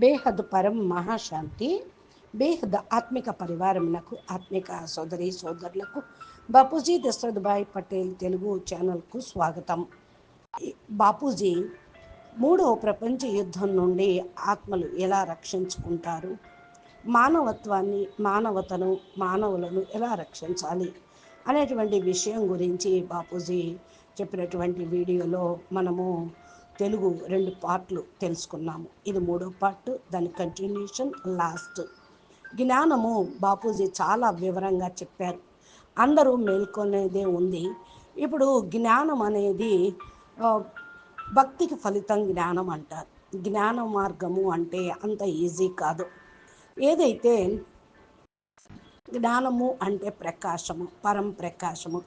బేహద్ పరం మహాశాంతి బేహద్ ఆత్మిక పరివారమునకు ఆత్మిక సోదరి సోదరులకు బాపూజీ దశరథ్ పటేల్ తెలుగు ఛానల్కు స్వాగతం. బాపూజీ మూడవ ప్రపంచ యుద్ధం నుండి ఆత్మలు ఎలా రక్షించుకుంటారు? మానవత్వాన్ని మానవతను మానవులను ఎలా రక్షించాలి? అనేటువంటి విషయం గురించి బాపూజీ చెప్పినటువంటి వీడియోలో మనము తెలుగు రెండు పార్ట్లు తెలుసుకున్నాము. ఇది మూడో పార్ట్ దాని కంటిన్యూషన్ లాస్ట్ జ్ఞానము బాపూజీ చాలా వివరంగా చెప్పారు. అందరూ మేల్కొనేదే ఉంది. ఇప్పుడు జ్ఞానం అనేది భక్తికి ఫలితం జ్ఞానం అంటారు. జ్ఞాన మార్గము అంటే అంత ఈజీ కాదు. ఏదైతే జ్ఞానము అంటే ప్రకాశము పరం ప్రకాశము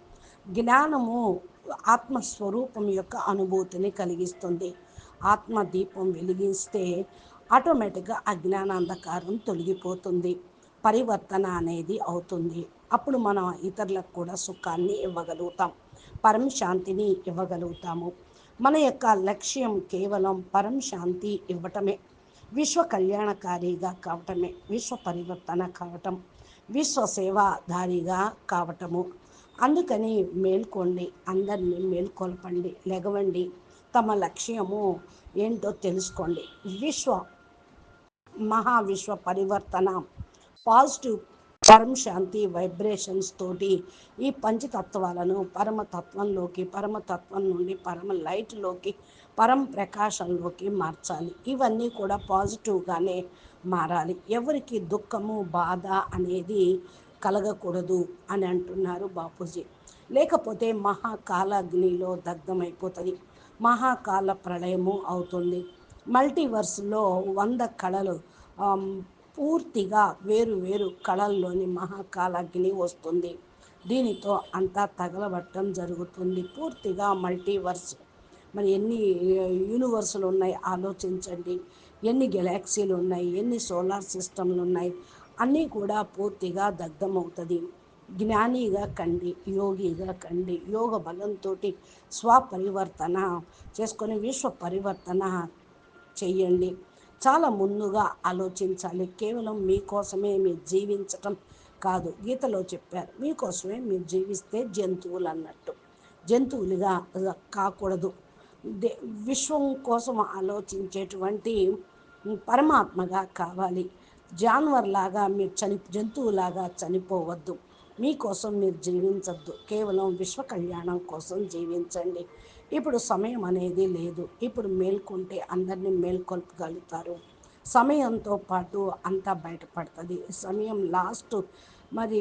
జ్ఞానము ఆత్మస్వరూపం యొక్క అనుభూతిని కలిగిస్తుంది. ఆత్మ దీపం వెలిగిస్తే ఆటోమేటిక్గా అజ్ఞానాంధకారం తొలగిపోతుంది. పరివర్తన అనేది అవుతుంది. అప్పుడు మనం ఇతరులకు కూడా సుఖాన్ని ఇవ్వగలుగుతాం. పరం శాంతిని ఇవ్వగలుగుతాము. మన యొక్క లక్ష్యం కేవలం పరం శాంతి ఇవ్వటమే. విశ్వ కళ్యాణకారిగా కావటమే. విశ్వ పరివర్తన కావటం. విశ్వ సేవాధారిగా కావటము. అందుకని మేల్కోండి అందరినీ మేల్కొల్పండి లెగవండి. తమ లక్ష్యము ఏంటో తెలుసుకోండి. విశ్వ మహావిశ్వ పరివర్తన పాజిటివ్ పరమ శాంతి వైబ్రేషన్స్ తోటి ఈ పంచతత్వాలను పరమతత్వంలోకి పరమతత్వం నుండి పరమ లైట్లోకి పరమ ప్రకాశంలోకి మార్చాలి. ఇవన్నీ కూడా పాజిటివ్గానే మారాలి. ఎవరికి దుఃఖము బాధ అనేది కలగకూడదు అని అంటున్నారు బాపూజీ. లేకపోతే మహాకాలాగ్నిలో దగ్ధమైపోతుంది. మహాకాల ప్రళయము అవుతుంది. మల్టీవర్స్లో వంద కళలు పూర్తిగా వేరు వేరు కళల్లోని మహాకాలాగ్ని వస్తుంది. దీనితో అంతా తగలబట్టడం జరుగుతుంది. పూర్తిగా మల్టీవర్స్. మరి ఎన్ని యూనివర్సులు ఉన్నాయి ఆలోచించండి. ఎన్ని గెలాక్సీలు ఉన్నాయి ఎన్ని సోలార్ సిస్టమ్లు ఉన్నాయి అన్నీ కూడా పూర్తిగా దగ్ధమవుతుంది. జ్ఞానిగా కండి యోగిగా కండి యోగ బలంతో స్వపరివర్తన చేసుకొని విశ్వ పరివర్తన చెయ్యండి. చాలా ముందుగా ఆలోచించాలి. కేవలం మీకోసమే మీరు జీవించటం కాదు. గీతలో చెప్పారు మీకోసమే మీరు జీవిస్తే జంతువులు అన్నట్టు జంతువులుగా కాకూడదు. విశ్వం కోసం ఆలోచించేటువంటి పరమాత్మగా కావాలి. జాన్వర్ లాగా మీరు చని జంతువులాగా చనిపోవద్దు. మీకోసం మీరు జీవించద్దు. కేవలం విశ్వ కళ్యాణం కోసం జీవించండి. ఇప్పుడు సమయం అనేది లేదు. ఇప్పుడు మేల్కొంటే అందరినీ మేల్కొల్పగలుగుతారు. సమయంతో పాటు అంతా బయటపడుతుంది. సమయం లాస్ట్. మరి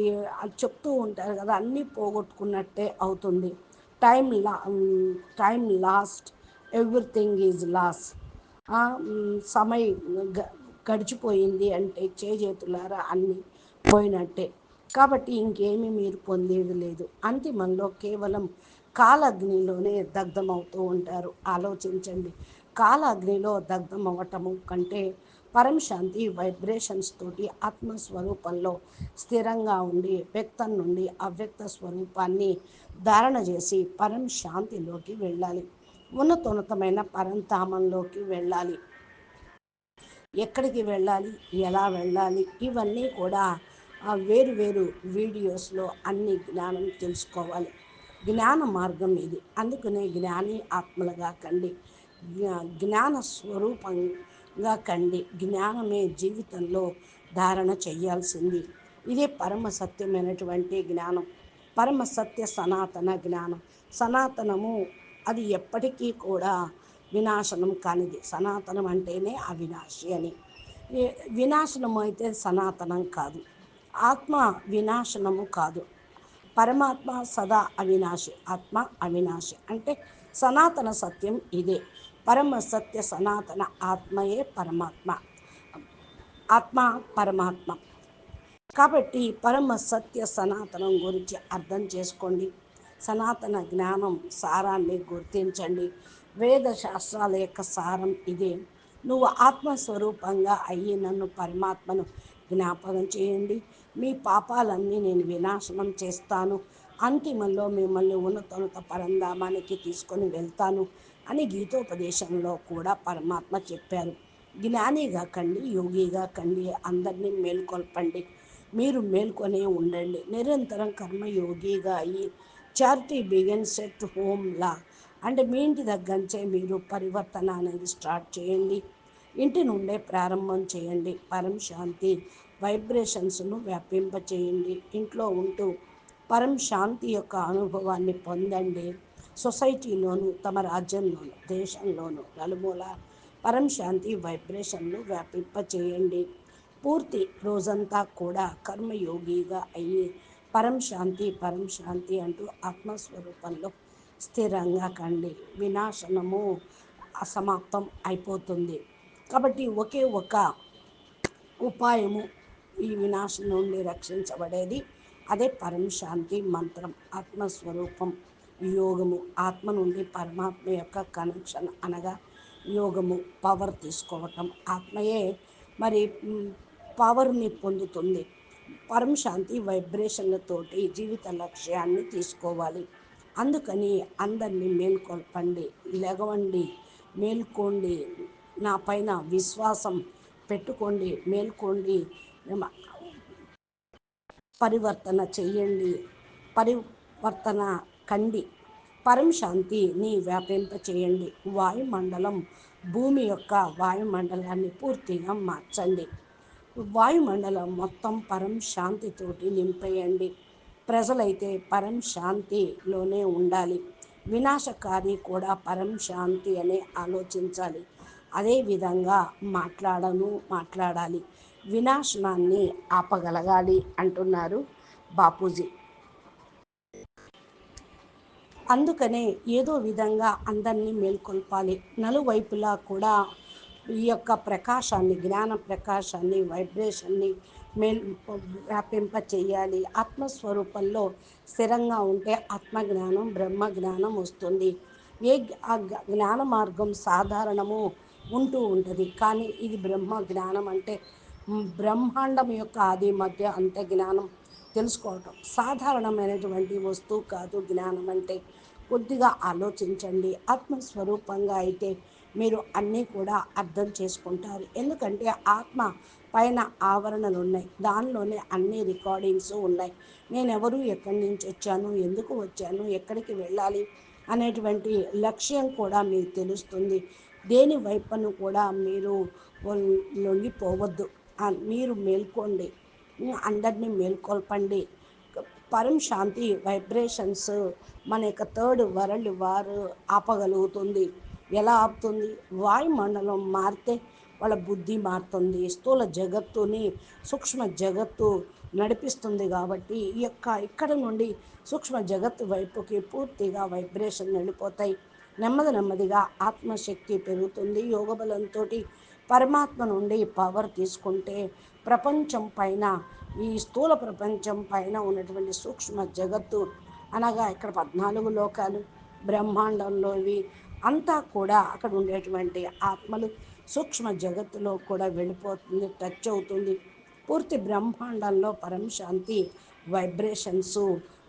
చెప్తూ ఉంటారు కదా అన్నీ పోగొట్టుకున్నట్టే అవుతుంది. Time law time lost. Everything is loss సమయం గడిచిపోయింది అంటే చేతులారా అన్నీ పోయినట్టే. కాబట్టి ఇంకేమీ మీరు పొందేది లేదు. అంతిమంలో కేవలం కాలగ్నిలోనే దగ్ధమవుతూ ఉంటారు. ఆలోచించండి. కాలాగ్నిలో దగ్ధం అవ్వటము కంటే పరం శాంతి వైబ్రేషన్స్ తోటి ఆత్మస్వరూపంలో స్థిరంగా ఉండి వ్యక్తం నుండి అవ్యక్త స్వరూపాన్ని ధారణ చేసి పరం శాంతిలోకి వెళ్ళాలి. ఉన్నతోన్నతమైన పరంతామంలోకి వెళ్ళాలి. ఎక్కడికి వెళ్ళాలి ఎలా వెళ్ళాలి ఇవన్నీ కూడా వేరు వేరు వీడియోస్లో అన్ని జ్ఞానం తెలుసుకోవాలి. జ్ఞాన మార్గం ఇది. అందుకనే జ్ఞాని ఆత్మలుగా కండి. జ్ఞాన స్వరూపంగా కండి. జ్ఞానమే జీవితంలో ధారణ చేయాల్సింది. ఇదే పరమ సత్యమైనటువంటి జ్ఞానం. పరమ సత్య సనాతన జ్ఞానం. సనాతనము అది ఎప్పటికీ కూడా వినాశనం కానిది సనాతనం అంటేనే అవినాశి అని. వినాశనం అయితే సనాతనం కాదు ఆత్మ వినాశనము కాదు. పరమాత్మ సదా అవినాశి ఆత్మ అవినాశి. అంటే సనాతన సత్యం ఇదే. పరమ సత్య సనాతన ఆత్మయే పరమాత్మ. ఆత్మ పరమాత్మ. కాబట్టి పరమ సత్య సనాతనం గురించి అర్థం చేసుకోండి. సనాతన జ్ఞానం సారాన్ని గుర్తించండి. వేద శాస్త్రాల యొక్క సారం ఇదే. నువ్వు ఆత్మస్వరూపంగా అయ్యి నన్ను పరమాత్మను జ్ఞాపకం చేయండి. మీ పాపాలన్నీ నేను వినాశనం చేస్తాను. అంతిమంలో మిమ్మల్ని ఉన్నతోన్నత పరంధామానికి తీసుకొని వెళ్తాను అని గీతోపదేశంలో కూడా పరమాత్మ చెప్పారు. జ్ఞానిగా కండి యోగిగా కండి అందరినీ మేల్కొల్పండి. మీరు మేల్కొనే ఉండండి. నిరంతరం కర్మయోగిగా అయ్యి చారిటీ బిగిన్ సెట్ హోమ్లా అంటే మీ ఇంటి దగ్గర నుంచే మీరు పరివర్తన అనేది స్టార్ట్ చేయండి. ఇంటి నుండే ప్రారంభం చేయండి. పరం శాంతి వైబ్రేషన్స్ను వ్యాపింప చేయండి ఇంట్లో ఉంటూ పరం శాంతి యొక్క అనుభవాన్ని పొందండి. సొసైటీలోను తమ రాజ్యంలోను దేశంలోను నలుమూల పరం శాంతి వైబ్రేషన్లు వ్యాపింప చేయండి పూర్తి రోజంతా కూడా కర్మయోగిగా అయ్యి పరం శాంతి పరం శాంతి అంటూ ఆత్మస్వరూపంలో స్థిరంగా కండి. వినాశనము అసమాప్తం అయిపోతుంది. కాబట్టి ఒకే ఒక ఉపాయము ఈ వినాశం నుండి రక్షించబడేది. అదే పరమశాంతి మంత్రం ఆత్మస్వరూపం యోగము. ఆత్మ నుండి పరమాత్మ యొక్క కనెక్షన్ అనగా యోగము పవర్ తీసుకోవటం. ఆత్మయే మరి పవర్ని పొందుతుంది. పరమశాంతి వైబ్రేషన్లతోటి జీవిత లక్ష్యాన్ని తీసుకోవాలి. అందుకని అందరినీ మేల్కొల్పండి లెగవండి మేల్కోండి నా పైన విశ్వాసం పెట్టుకోండి మేల్కోండి పరివర్తన చెయ్యండి పరివర్తన కండి పరం శాంతిని వ్యాపింప చేయండి వాయుమండలం భూమి యొక్క వాయుమండలాన్ని పూర్తిగా మార్చండి. వాయుమండలం మొత్తం పరం శాంతితోటి నింపేయండి. ప్రజలైతే పరం శాంతిలోనే ఉండాలి. వినాశకారి కూడా పరం శాంతి అనే ఆలోచించాలి. అదేవిధంగా మాట్లాడను మాట్లాడాలి. వినాశనాన్ని ఆపగలగాలి అంటున్నారు బాపూజీ. అందుకనే ఏదో విధంగా అందరినీ మేల్కొల్పాలి. నలువైపులా కూడా ఈ యొక్క ప్రకాశాన్ని జ్ఞాన ప్రకాశాన్ని వైబ్రేషన్ని మేల్ వ్యాపింప చేయాలి ఆత్మస్వరూపంలో స్థిరంగా ఉంటే ఆత్మజ్ఞానం బ్రహ్మ జ్ఞానం వస్తుంది. ఏ ఆ జ్ఞాన మార్గం సాధారణము ఉంటూ ఉంటుంది. కానీ ఇది బ్రహ్మ జ్ఞానం అంటే బ్రహ్మాండం యొక్క ఆది మధ్య అంత జ్ఞానం తెలుసుకోవటం. సాధారణమైనటువంటి వస్తువు కాదు జ్ఞానం అంటే కొద్దిగా ఆలోచించండి. ఆత్మస్వరూపంగా అయితే మీరు అన్నీ కూడా అర్థం చేసుకుంటారు. ఎందుకంటే ఆత్మ పైన ఆవరణలు ఉన్నాయి దానిలోనే అన్ని రికార్డింగ్స్ ఉన్నాయి. నేను ఎవరు ఎక్కడి నుంచి వచ్చాను? ఎందుకు వచ్చాను? ఎక్కడికి వెళ్ళాలి? అనేటువంటి లక్ష్యం కూడా మీకు తెలుస్తుంది. దేని వైపును కూడా మీరు లొంగిపోవద్దు. మీరు మేల్కోండి. అందరినీ మేల్కొల్పండి. పరం శాంతి వైబ్రేషన్స్ మన యొక్క థర్డ్ వరల్డ్ వారు ఆపగలుగుతుంది. ఎలా ఆపుతుంది? వాయుమండలం మారితే వాళ్ళ బుద్ధి మారుతుంది స్థూల జగత్తుని సూక్ష్మ జగత్తు నడిపిస్తుంది కాబట్టి ఈ యొక్క ఇక్కడ నుండి సూక్ష్మ జగత్తు వైపుకి పూర్తిగా వైబ్రేషన్ వెళ్ళిపోతాయి. నెమ్మది నెమ్మదిగా ఆత్మశక్తి పెరుగుతుంది. యోగబలంతో పరమాత్మ నుండి పవర్ తీసుకుంటే ప్రపంచం పైన ఈ స్థూల ప్రపంచం పైన ఉన్నటువంటి సూక్ష్మ జగత్తు అనగా ఇక్కడ పద్నాలుగు లోకాలు బ్రహ్మాండంలోవి అంతా కూడా అక్కడ ఉండేటువంటి ఆత్మలు సూక్ష్మ జగత్తులో కూడా వెళ్ళిపోతుంది టచ్ అవుతుంది. పూర్తి బ్రహ్మాండంలో పరమశాంతి వైబ్రేషన్స్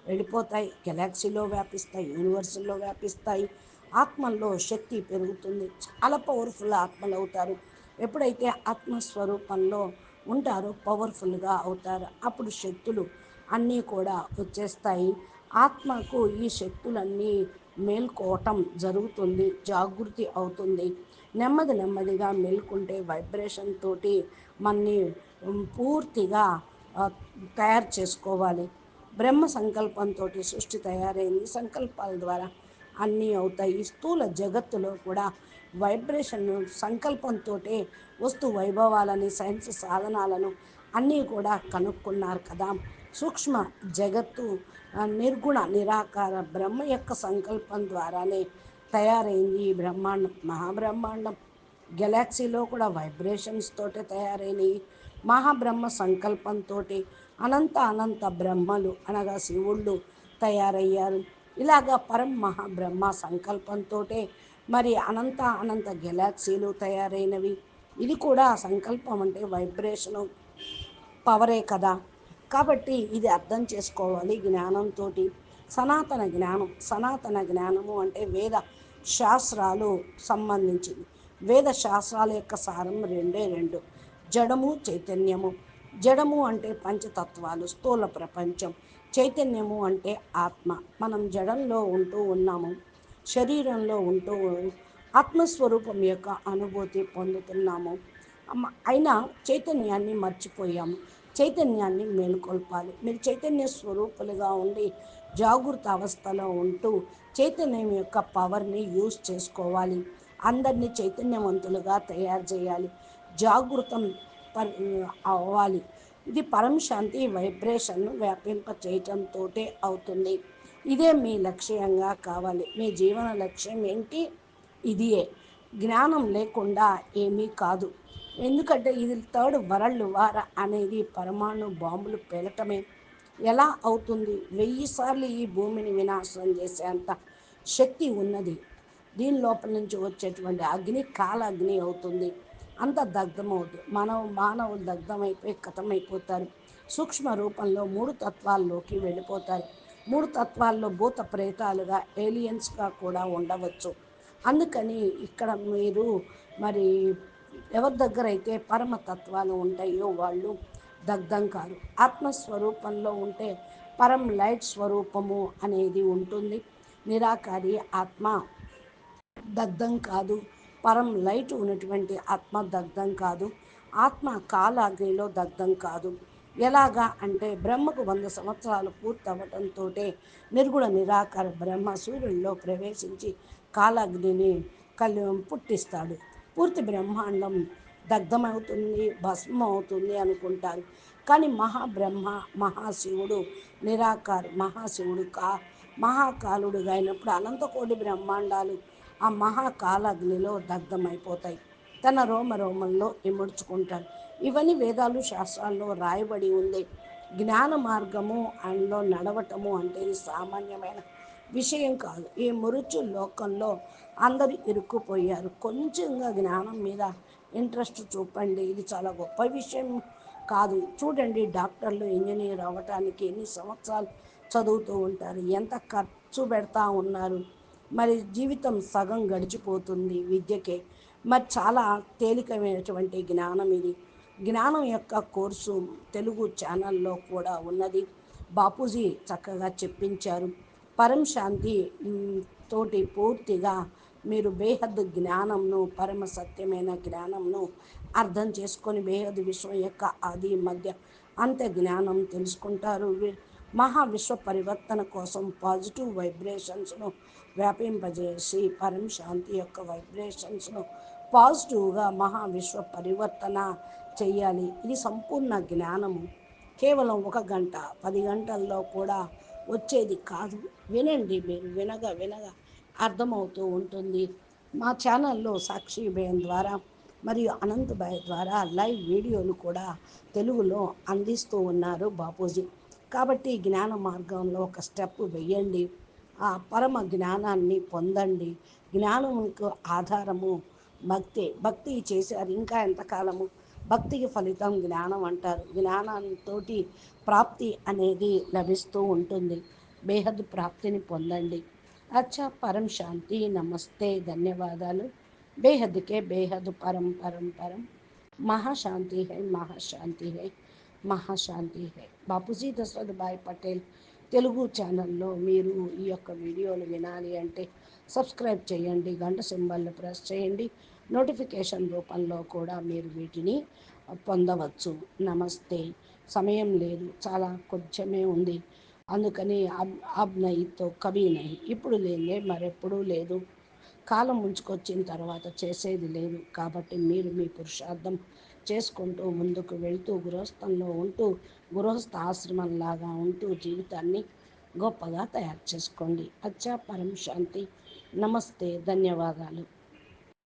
వెళ్ళిపోతాయి. గెలాక్సీలో వ్యాపిస్తాయి యూనివర్సుల్లో వ్యాపిస్తాయి. ఆత్మల్లో శక్తి పెరుగుతుంది. చాలా పవర్ఫుల్ ఆత్మలు అవుతారు. ఎప్పుడైతే ఆత్మస్వరూపంలో ఉంటారో పవర్ఫుల్గా అవుతారు. అప్పుడు శక్తులు అన్నీ కూడా వచ్చేస్తాయి. ఆత్మకు ఈ శక్తులన్నీ మేల్కోవటం జరుగుతుంది జాగృతి అవుతుంది. నెమ్మది నెమ్మదిగా మేల్కుంటే వైబ్రేషన్ తోటి మనని పూర్తిగా తయారు చేసుకోవాలి. బ్రహ్మ సంకల్పంతో సృష్టి తయారైంది. సంకల్పాల ద్వారా అన్నీ అవుతాయి. స్థూల జగత్తులో కూడా వైబ్రేషన్ సంకల్పంతో వస్తు వైభవాలని సైన్స్ సాధనాలను అన్నీ కూడా కనుక్కున్నారు కదా. సూక్ష్మ జగత్తు నిర్గుణ నిరాకార బ్రహ్మ యొక్క సంకల్పం ద్వారానే తయారైంది ఈ బ్రహ్మాండం మహాబ్రహ్మాండం. గెలాక్సీలో కూడా వైబ్రేషన్స్ తోటే తయారైనవి మహాబ్రహ్మ సంకల్పంతో అనంత అనంత బ్రహ్మలు అనగా శివుళ్ళు తయారయ్యారు. ఇలాగా పరం మహాబ్రహ్మ సంకల్పంతో మరి అనంత అనంత గెలాక్సీలు తయారైనవి. ఇది కూడా సంకల్పం అంటే వైబ్రేషను పవరే కదా. కాబట్టి ఇది అర్థం చేసుకోవాలి జ్ఞానంతో సనాతన జ్ఞానం సనాతన జ్ఞానము అంటే వేద శాస్త్రాలు సంబంధించింది. వేద శాస్త్రాల యొక్క సారం రెండే రెండు. జడము చైతన్యము. జడము అంటే పంచతత్వాలు స్థూల ప్రపంచం. చైతన్యము అంటే ఆత్మ. మనం జడంలో ఉంటూ ఉన్నాము శరీరంలో ఉంటూ ఆత్మస్వరూపం యొక్క అనుభూతి పొందుతున్నాము. అయినా చైతన్యాన్ని మర్చిపోయాము. చైతన్యాన్ని మేలుకొల్పాలి. మీరు చైతన్య స్వరూపులుగా ఉండి జాగృత అవస్థలో ఉంటూ చైతన్యం యొక్క పవర్ని యూజ్ చేసుకోవాలి. అందరినీ చైతన్యవంతులుగా తయారు చేయాలి. జాగృతం అవ్వాలి. ఇది పరం శాంతి వైబ్రేషన్ను వ్యాపింప చేయటంతో అవుతుంది. ఇదే మీ లక్ష్యంగా కావాలి. మీ జీవన లక్ష్యం ఏంటి? ఇదియే. జ్ఞానం లేకుండా ఏమీ కాదు. ఎందుకంటే ఇది థర్డ్ వరల్డ్ వార్ అనేది పరమాణు బాంబులు పేలటమే. ఎలా అవుతుంది? వెయ్యి సార్లు ఈ భూమిని వినాశనం చేసేంత శక్తి ఉన్నది. దీని లోపల నుంచి వచ్చేటువంటి అగ్ని కాల అగ్ని అవుతుంది. అంత దగ్ధమవుతుంది మానవ మానవులు దగ్ధమైపోయి కథమైపోతారు సూక్ష్మ రూపంలో మూడు తత్వాల్లోకి వెళ్ళిపోతారు. మూడు తత్వాల్లో భూత ప్రేతాలుగా ఏలియన్స్గా కూడా ఉండవచ్చు. అందుకని ఇక్కడ మీరు మరి ఎవరి దగ్గర అయితే పరమతత్వాలు ఉంటాయో వాళ్ళు దగ్ధం కాదు. ఆత్మస్వరూపంలో ఉంటే పరం లైట్ స్వరూపము అనేది ఉంటుంది. నిరాకారి ఆత్మ దగ్ధం కాదు. పరం లైట్ ఉన్నటువంటి ఆత్మ దగ్ధం కాదు. ఆత్మ కాలాగ్నిలో దగ్ధం కాదు. ఎలాగా అంటే బ్రహ్మకు వంద సంవత్సరాలు పూర్తవటంతో నిర్గుణ నిరాకార బ్రహ్మ సూర్యుల్లో ప్రవేశించి కాలాగ్నిని కలి పుట్టిస్తాడు. పూర్తి బ్రహ్మాండం దగ్ధమవుతుంది భస్మం అవుతుంది అనుకుంటారు. కానీ మహాబ్రహ్మ మహాశివుడు నిరాకారు మహాశివుడు కా మహాకాలుడుగా అయినప్పుడు అనంతకోటి బ్రహ్మాండాలు ఆ మహాకాలగ్నిలో దగ్ధమైపోతాయి. తన రోమ రోమంలో ఇముడ్చుకుంటాడు ఇవన్నీ వేదాలు శాస్త్రాల్లో రాయబడి ఉంది. జ్ఞాన మార్గము అందులో నడవటము అంటే ఇది సామాన్యమైన విషయం కాదు. ఈ మురుచు లోకంలో అందరూ ఇరుక్కుపోయారు. కొంచెంగా జ్ఞానం మీద ఇంట్రెస్ట్ చూపండి. ఇది చాలా గొప్ప విషయం కాదు. చూడండి డాక్టర్లు ఇంజనీర్ అవ్వటానికి ఎన్ని సంవత్సరాలు చదువుతూ ఉంటారు. ఎంత ఖర్చు పెడతా ఉన్నారు. మరి జీవితం సగం గడిచిపోతుంది విద్యకే. మరి చాలా తేలికమైనటువంటి జ్ఞానం ఇది. జ్ఞానం యొక్క కోర్సు తెలుగు ఛానల్లో కూడా ఉన్నది. బాపూజీ చక్కగా చెప్పించారు. పరం శాంతి తోటి పూర్తిగా మీరు బేహద్ జ్ఞానంను పరమ సత్యమైన జ్ఞానంను అర్థం చేసుకొని బేహద్ విశ్వం యొక్క ఆది మధ్య అంత జ్ఞానం తెలుసుకుంటారు. మహావిశ్వ పరివర్తన కోసం పాజిటివ్ వైబ్రేషన్స్ను వ్యాపింపజేసి పరం శాంతి యొక్క వైబ్రేషన్స్ను పాజిటివ్గా మహా విశ్వ పరివర్తన చెయ్యాలి ఇది సంపూర్ణ జ్ఞానము. కేవలం ఒక గంట పది గంటల్లో కూడా వచ్చేది కాదు. వినండి మీరు వినగా వినగా అర్థమవుతూ ఉంటుంది. మా ఛానల్లో సాక్షి భయం ద్వారా మరియు అనంత భాయ్ ద్వారా లైవ్ వీడియోలు కూడా తెలుగులో అందిస్తూ ఉన్నారు బాపూజీ. కాబట్టి జ్ఞాన మార్గంలో ఒక స్టెప్ వెయ్యండి. ఆ పరమ జ్ఞానాన్ని పొందండి. జ్ఞానంకు ఆధారము భక్తి భక్తి చేశారు. ఇంకా ఎంతకాలము? భక్తికి ఫలితం జ్ఞానం అంటారు. జ్ఞానంతో ప్రాప్తి అనేది లభిస్తూ ఉంటుంది. బేహద్ ప్రాప్తిని పొందండి. అచ్చా పరం శాంతి నమస్తే ధన్యవాదాలు. బేహద్కే బేహద్ పరం పరం పరం. మహాశాంతి హై మహాశాంతి హై మహాశాంతి హై. బాపూజీ దశరథ్ భాయ్ పటేల్ తెలుగు ఛానల్లో మీరు ఈ యొక్క వీడియోలు వినాలి అంటే సబ్స్క్రైబ్ చేయండి గంట సింబల్ని ప్రెస్ చేయండి. నోటిఫికేషన్ రూపంలో కూడా మీరు వీటిని పొందవచ్చు. నమస్తే. సమయం లేదు. చాలా కొంచెమే ఉంది. అందుకని అబ్ అబ్ నహితో నహి ఇప్పుడు లేదే మరెప్పుడూ లేదు. కాలం ముంచుకొచ్చిన తర్వాత చేసేది లేదు. కాబట్టి మీరు మీ పురుషార్థం చేసుకుంటూ ముందుకు వెళ్తూ గృహస్థంలో ఉంటూ గృహస్థ ఆశ్రమంలాగా ఉంటూ జీవితాన్ని గొప్పగా తయారు చేసుకోండి. అచ్చా పరం శాంతి. నమస్తే. ధన్యవాదాలు.